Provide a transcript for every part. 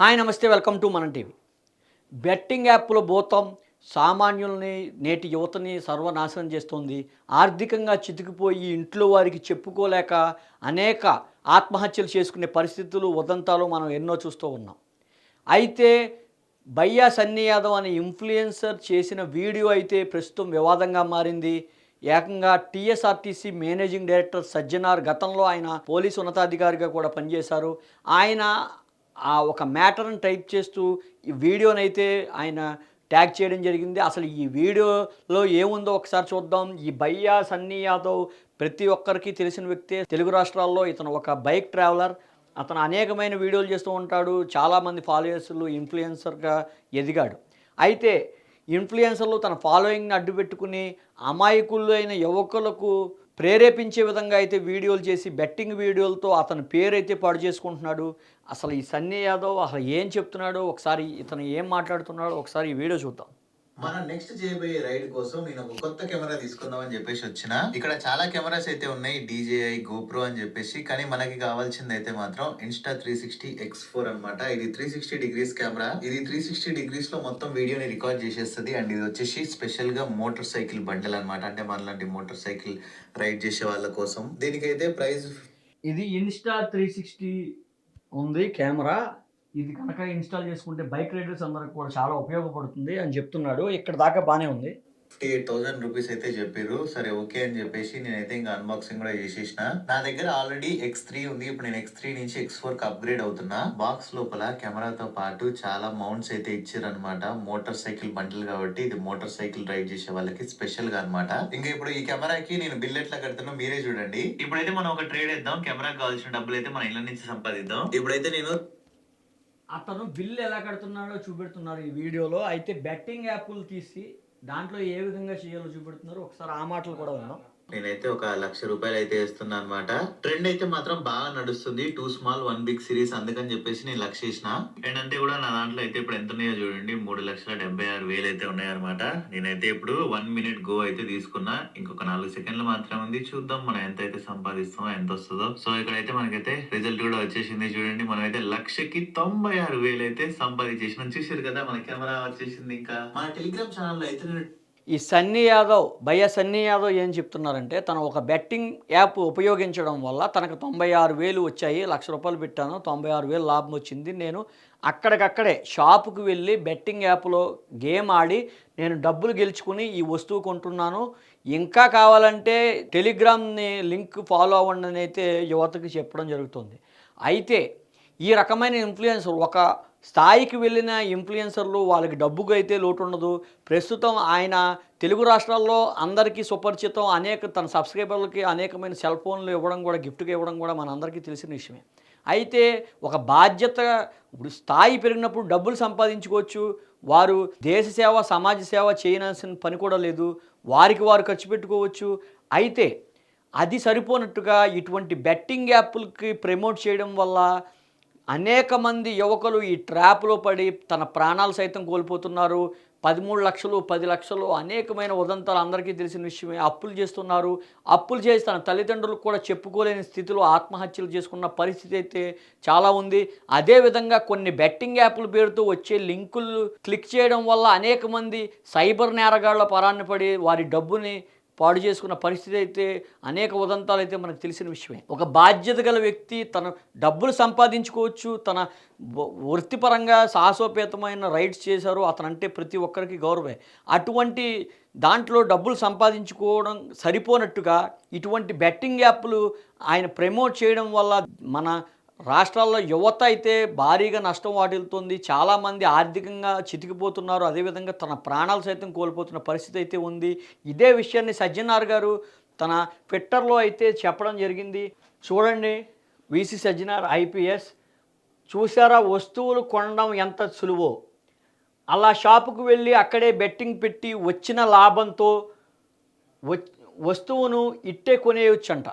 Hi నమస్తే welcome to Manam TV. Betting యాప్ల భూతం సామాన్యుల్ని నేటి యువతని సర్వనాశనం చేస్తుంది. ఆర్థికంగా చితికిపోయి ఇంట్లో వారికి చెప్పుకోలేక అనేక ఆత్మహత్యలు చేసుకునే పరిస్థితులు ఉదంతాలు మనం ఎన్నో చూస్తూ ఉన్నాం. అయితే బయ్యా సన్నీ యాదవ్ అనే ఇన్ఫ్లుయెన్సర్ చేసిన వీడియో అయితే ప్రస్తుతం వివాదంగా మారింది. ఏకంగా టీఎస్ఆర్టీసీ మేనేజింగ్ డైరెక్టర్ సజ్జనార్ గతంలో ఆయన పోలీసు ఉన్నతాధికారిగా కూడా పనిచేశారు. ఆయన ఆ ఒక మ్యాటర్ని టైప్ చేస్తూ ఈ వీడియోనైతే ఆయన ట్యాగ్ చేయడం జరిగింది. అసలు ఈ వీడియోలో ఏముందో ఒకసారి చూద్దాం. ఈ భయ్యా సన్నీ యాదవ్ ప్రతి ఒక్కరికి తెలిసిన వ్యక్తే. తెలుగు రాష్ట్రాల్లో ఇతను ఒక బైక్ ట్రావెలర్. అతను అనేకమైన వీడియోలు చేస్తూ ఉంటాడు. చాలామంది ఫాలోయర్స్లు ఇన్ఫ్లుయెన్సర్గా ఎదిగాడు. అయితే ఇన్ఫ్లుయెన్సర్లు తన ఫాలోయింగ్ని అడ్డు పెట్టుకుని అమాయకులు అయిన యువకులకు ప్రేరేపించే విధంగా అయితే వీడియోలు చేసి బెట్టింగ్ వీడియోలతో అతని పేరైతే పాడు చేసుకుంటున్నాడు. అసలు ఈ సన్నీ యాదవ్ అసలు ఏం చెప్తున్నాడో ఒకసారి ఇతను ఏం మాట్లాడుతున్నాడో ఒకసారి ఈ వీడియో చూద్దాం. మనం నెక్స్ట్ చేయబోయే రైడ్ కోసం నేను ఒక కొత్త కెమెరా తీసుకుందాం అని చెప్పేసి వచ్చిన. ఇక్కడ చాలా కెమెరాస్ అయితే ఉన్నాయి డీజేఐ గోప్రో అని చెప్పేసి. కానీ మనకి కావాల్సింది అయితే మాత్రం Insta three sixty X four అనమాట ఇది త్రీ సిక్స్టీ డిగ్రీస్ కెమెరా ఇది త్రీ సిక్స్టీ డిగ్రీస్లో మొత్తం వీడియోని రికార్డ్ చేసేస్తుంది. అండ్ ఇది వచ్చేసి స్పెషల్గా మోటార్ సైకిల్ బండల్ అనమాట అంటే మనలాంటి మోటార్ సైకిల్ రైడ్ చేసే వాళ్ళ కోసం. దీనికైతే ప్రైస్ ఇది ఇన్స్టా త్రీ సిక్స్టీ ఉంది కెమెరా. ఇది కనుక ఇన్స్టాల్ చేసుకుంటే బైక్ రైడర్స్ అందరికి కూడా చాలా ఉపయోగపడుతుంది అని చెప్తున్నాడు. ఇక్కడ దాకా బాగానే ఉంది. ఫిఫ్టీ ఎయిట్ థౌసండ్ రూపీస్ అయితే చెప్పారు. సరే ఓకే అని చెప్పేసి నేనైతే ఇంకా అన్బాక్సింగ్ కూడా చేసేసిన. నా దగ్గర ఆల్రెడీ ఎక్స్ త్రీ ఉంది. ఇప్పుడు నేను ఎక్స్ త్రీ నుంచి ఎక్స్ ఫోర్కి అప్గ్రేడ్ అవుతున్నా. బాక్స్ లోపల కెమెరాతో పాటు చాలా మౌంట్స్ అయితే ఇచ్చారు అనమాట మోటార్ సైకిల్ బండిల్ కాబట్టి ఇది మోటార్ సైకిల్ డ్రైవ్ చేసే వాళ్ళకి స్పెషల్గా అనమాట ఇంకా ఇప్పుడు ఈ కెమెరాకి నేను బిల్ ఎట్లా కడుతున్నా మీరే చూడండి. ఇప్పుడైతే మనం ఒక ట్రేడ్ ఇద్దాం కెమెరాకి కావాల్సిన డబ్బులు అయితే మన ఇళ్ళ నుంచి సంపాదిద్దాం. ఇప్పుడైతే నేను అతను బిల్లు ఎలా కడుతున్నాడో చూపెడుతున్నారు ఈ వీడియోలో. అయితే బెట్టింగ్ యాప్లు తీసి దాంట్లో ఏ విధంగా చేయాలో చూపెడుతున్నారు. ఒకసారి ఆ మాటలు కూడా ఉందాం నేనైతే ఒక లక్ష రూపాయలు అయితే వేస్తున్నా అనమాట ట్రెండ్ అయితే మాత్రం బాగా నడుస్తుంది. Two small one big series అందుకని చెప్పేసి నేను లక్ష వేసిన. అండ్ అంతే కూడా నా దాంట్లో అయితే ఇప్పుడు ఎంత ఉన్నాయో చూడండి. మూడు లక్షల డెబ్బై ఆరు వేలు అయితే ఉన్నాయన్నమాట. నేనైతే ఇప్పుడు వన్ మినిట్ గో అయితే తీసుకున్నా. ఇంకొక నాలుగు సెకండ్లు మాత్రం ఉంది. చూద్దాం మనం ఎంత అయితే సంపాదిస్తామో ఎంత వస్తుందో. సో ఇక్కడైతే మనకైతే రిజల్ట్ కూడా వచ్చేసింది చూడండి. మనం అయితే లక్షకి తొంభై ఆరు వేలు అయితే సంపాదించేసిన. చూసారు కదా మన కెమెరా వచ్చేసింది ఇంకా. మన టెలిగ్రామ్ ఛానల్లో అయితే నేను ఈ సన్నీ యాదవ్ భయ్య సన్నీ యాదవ్ ఏం చెప్తున్నారంటే తను ఒక బెట్టింగ్ యాప్ ఉపయోగించడం వల్ల తనకు తొంభై ఆరు వేలు వచ్చాయి లక్ష రూపాయలు పెట్టాను తొంభై ఆరు వేలు లాభం వచ్చింది. నేను అక్కడికక్కడే షాపుకు వెళ్ళి బెట్టింగ్ యాప్లో గేమ్ ఆడి నేను డబ్బులు గెలుచుకుని ఈ వస్తువు కొంటున్నాను. ఇంకా కావాలంటే టెలిగ్రామ్ని లింక్ ఫాలో అవ్వండి అని అయితే యువతకి చెప్పడం జరుగుతుంది. అయితే ఈ రకమైన ఇన్ఫ్లుయెన్సర్ ఒక స్థాయికి వెళ్ళిన ఇన్ఫ్లుయెన్సర్లు వాళ్ళకి డబ్బుకు అయితే లోటు ఉండదు ప్రస్తుతం ఆయన తెలుగు రాష్ట్రాల్లో అందరికీ సుపరిచితం. అనేక తన సబ్స్క్రైబర్లకి అనేకమైన సెల్ ఫోన్లు ఇవ్వడం కూడా గిఫ్ట్గా ఇవ్వడం కూడా మనందరికీ తెలిసిన విషయమే. అయితే ఒక బాధ్యత ఇప్పుడు స్థాయి పెరిగినప్పుడు డబ్బులు సంపాదించుకోవచ్చు. వారు దేశ సేవ సమాజ సేవ చేయాల్సిన పని కూడా లేదు. వారికి వారు ఖర్చు పెట్టుకోవచ్చు. అయితే అది సరిపోనట్టుగా ఇటువంటి బెట్టింగ్ యాప్లకి ప్రమోట్ చేయడం వల్ల అనేక మంది యువకులు ఈ ట్రాప్లో పడి తన ప్రాణాలు సైతం కోల్పోతున్నారు. పదమూడు లక్షలు పది లక్షలు అనేకమైన ఉదంతాలు అందరికీ తెలిసిన విషయమే. అప్పులు చేస్తున్నారు. అప్పులు చేసి తన తల్లిదండ్రులకు కూడా చెప్పుకోలేని స్థితిలో ఆత్మహత్యలు చేసుకున్న పరిస్థితి అయితే చాలా ఉంది. అదేవిధంగా కొన్ని బెట్టింగ్ యాప్ల పేరుతో వచ్చే లింకులు క్లిక్ చేయడం వల్ల అనేక మంది సైబర్ నేరగాళ్ళ పరాన్ని పడి వారి డబ్బుని పాడు చేసుకున్న పరిస్థితి అయితే అనేక ఉదంతాలు అయితే మనకు తెలిసిన విషయమే. ఒక బాధ్యత గల వ్యక్తి తన డబ్బులు సంపాదించుకోవచ్చు తన వృత్తిపరంగా సాహసోపేతమైన రైడ్స్ చేశారు అతనంటే ప్రతి ఒక్కరికి గౌరవే అటువంటి దాంట్లో డబ్బులు సంపాదించుకోవడం సరిపోనట్టుగా ఇటువంటి బెట్టింగ్ యాప్లు ఆయన ప్రమోట్ చేయడం వల్ల మన రాష్ట్రాల్లో యువత అయితే భారీగా నష్టం వాటిల్తుంది చాలామంది ఆర్థికంగా చితికిపోతున్నారు. అదేవిధంగా తన ప్రాణాలు సైతం కోల్పోతున్న పరిస్థితి అయితే ఉంది. ఇదే విషయాన్ని సజ్జనార్ గారు తన ట్విట్టర్లో అయితే చెప్పడం జరిగింది. చూడండి విసి సజ్జనార్ ఐపీఎస్. చూసారా వస్తువులు కొనడం ఎంత సులువో? అలా షాపుకు వెళ్ళి అక్కడే బెట్టింగ్ పెట్టి వచ్చిన లాభంతో వస్తువును ఇట్టే కొనేయొచ్చంట.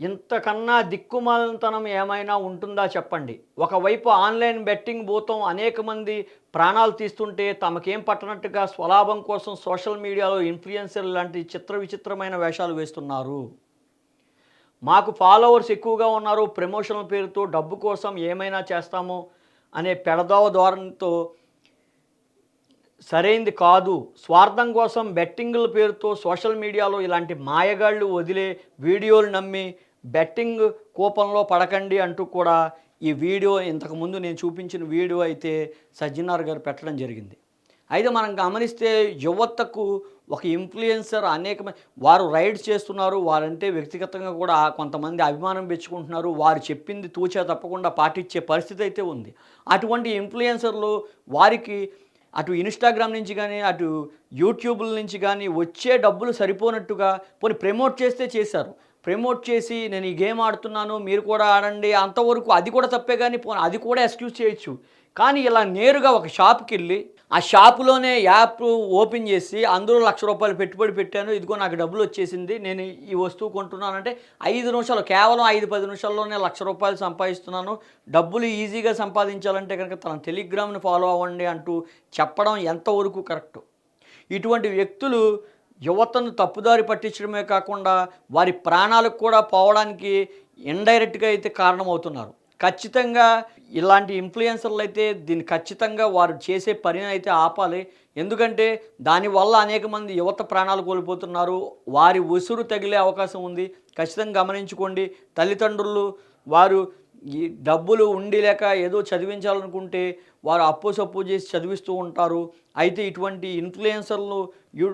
ఇంతకన్నా దిక్కుమాలంతనం ఏమైనా ఉంటుందా చెప్పండి. ఒకవైపు ఆన్లైన్ బెట్టింగ్ భూతం అనేక మంది ప్రాణాలు తీస్తుంటే తమకేం పట్టనట్టుగా స్వలాభం కోసం సోషల్ మీడియాలో ఇన్ఫ్లుయెన్సర్ లాంటి చిత్ర విచిత్రమైన వేషాలు వేస్తున్నారు. మాకు ఫాలోవర్స్ ఎక్కువగా ఉన్నారు ప్రమోషన్ల పేరుతో డబ్బు కోసం ఏమైనా చేస్తాము అనే పెడదావ ధోరణితో సరైంది కాదు. స్వార్థం కోసం బెట్టింగుల పేరుతో సోషల్ మీడియాలో ఇలాంటి మాయగాళ్ళు వదిలే వీడియోలు నమ్మి బెట్టింగ్ కూపంలో పడకండి అంటూ కూడా ఈ వీడియో ఇంతకుముందు నేను చూపించిన వీడియో అయితే సజ్జనార్ గారు పెట్టడం జరిగింది. అయితే మనం గమనిస్తే యువతకు ఒక ఇన్ఫ్లుయెన్సర్ అనేక వారు రైడ్ చేస్తున్నారు వారంటే వ్యక్తిగతంగా కూడా కొంతమంది అభిమానం పెంచుకుంటున్నారు వారు చెప్పింది తూచా తప్పకుండా పాటించే పరిస్థితి అయితే ఉంది. అటువంటి ఇన్ఫ్లుయెన్సర్లు వారికి అటు ఇన్స్టాగ్రామ్ నుంచి కానీ అటు యూట్యూబ్ల నుంచి కానీ వచ్చే డబ్బులు సరిపోనట్టుగా పోనీ ప్రమోట్ చేస్తే చేశారు. ప్రమోట్ చేసి నేను ఈ గేమ్ ఆడుతున్నాను మీరు కూడా ఆడండి అంతవరకు అది కూడా తప్పే కానీ పోనీ అది కూడా ఎక్స్క్యూజ్ చేయొచ్చు. కానీ ఇలా నేరుగా ఒక షాప్కి వెళ్ళి ఆ షాపులోనే యాప్ ఓపెన్ చేసి అందులో లక్ష రూపాయలు పెట్టుబడి పెట్టాను. ఇదిగో నాకు డబ్బులు వచ్చేసింది. నేను ఈ వస్తువు కొంటున్నానంటే ఐదు నిమిషాలు కేవలం ఐదు పది నిమిషాల్లోనే లక్ష రూపాయలు సంపాదిస్తున్నాను. డబ్బులు ఈజీగా సంపాదించాలంటే కనుక తన టెలిగ్రామ్ని ఫాలో అవ్వండి అంటూ చెప్పడం ఎంతవరకు కరెక్ట్? ఇటువంటి వ్యక్తులు యువతను తప్పుదారి పట్టించడమే కాకుండా వారి ప్రాణాలకు కూడా పోవడానికి ఇండైరెక్ట్గా అయితే కారణమవుతున్నారు. ఖచ్చితంగా ఇలాంటి ఇన్ఫ్లుయెన్సర్లు అయితే దీన్ని ఖచ్చితంగా వారు చేసే పనిని అయితే ఆపాలి. ఎందుకంటే దానివల్ల అనేక మంది యువత ప్రాణాలు కోల్పోతున్నారు. వారి ఉసురు తగిలే అవకాశం ఉంది. ఖచ్చితంగా గమనించుకోండి. తల్లిదండ్రులు వారు ఈ డబ్బులు ఉండి లేక ఏదో చదివించాలనుకుంటే వారు అప్పు సప్పు చేసి చదివిస్తూ ఉంటారు. అయితే ఇటువంటి ఇన్ఫ్లుయెన్సర్లు యూ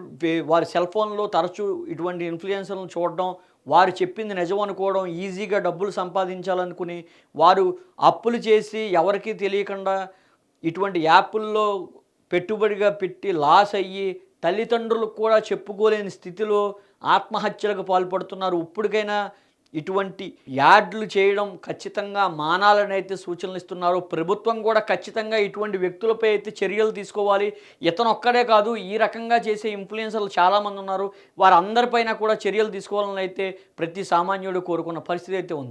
వారి సెల్ ఫోన్లో తరచూ ఇటువంటి ఇన్ఫ్లుయెన్సర్లను చూడడం వారు చెప్పింది నిజం అనుకోవడం ఈజీగా డబ్బులు సంపాదించాలనుకుని వారు అప్పులు చేసి ఎవరికీ తెలియకుండా ఇటువంటి యాప్ల్లో పెట్టుబడిగా పెట్టి లాస్ అయ్యి తల్లిదండ్రులకు కూడా చెప్పుకోలేని స్థితిలో ఆత్మహత్యలకు పాల్పడుతున్నారు. ఇప్పటికైనా ఇటువంటి యాడ్లు చేయడం ఖచ్చితంగా మానాలని అయితే సూచనలు ఇస్తున్నారు. ప్రభుత్వం కూడా ఖచ్చితంగా ఇటువంటి వ్యక్తులపై అయితే చర్యలు తీసుకోవాలి. ఇతను ఒక్కడే కాదు ఈ రకంగా చేసే ఇన్ఫ్లుయెన్సర్లు చాలామంది ఉన్నారు. వారందరిపైన కూడా చర్యలు తీసుకోవాలని అయితే ప్రతి సామాన్యుడు కోరుకున్న పరిస్థితి అయితే ఉంది.